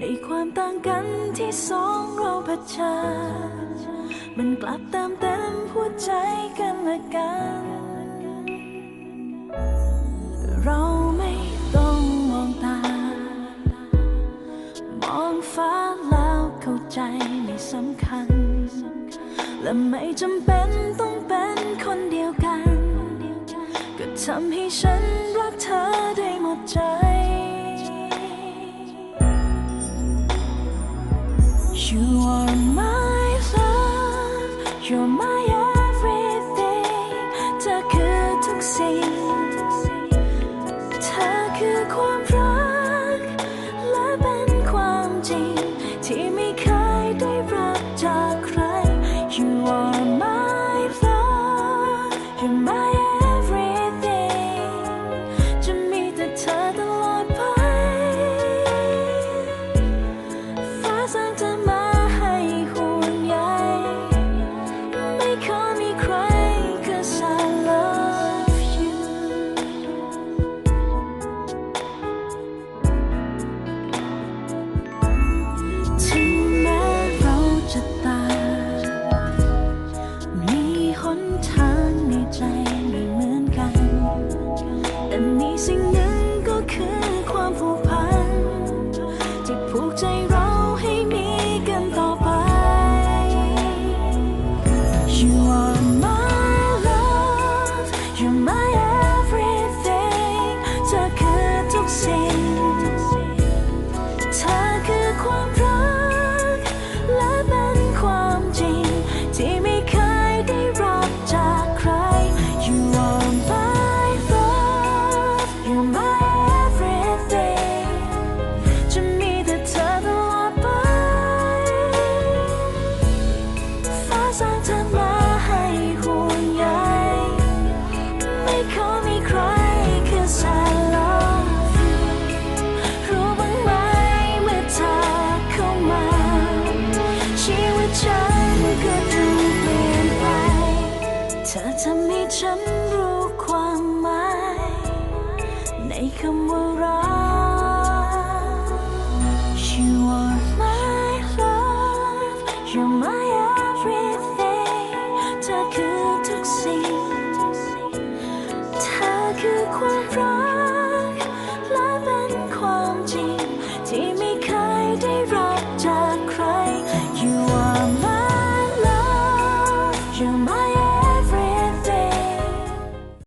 ในความต่างกันที่สองเราเผชิญมันกลับติมเต็มหัวใจกันและกัน เราไม่ต้องมองตา มองฟ้าแล้วเข้าใจไม่สำคัญ และไม่จำเป็นต้องเป็นคนเดียวกัน ก็ทำให้ฉันรักเธอได้หมดใจ You are my love You're my เธอทำให้ฉันรู้ความหมาย ในคำว่ารัก You are my love You're my everything เธอคือทุกสิ่ง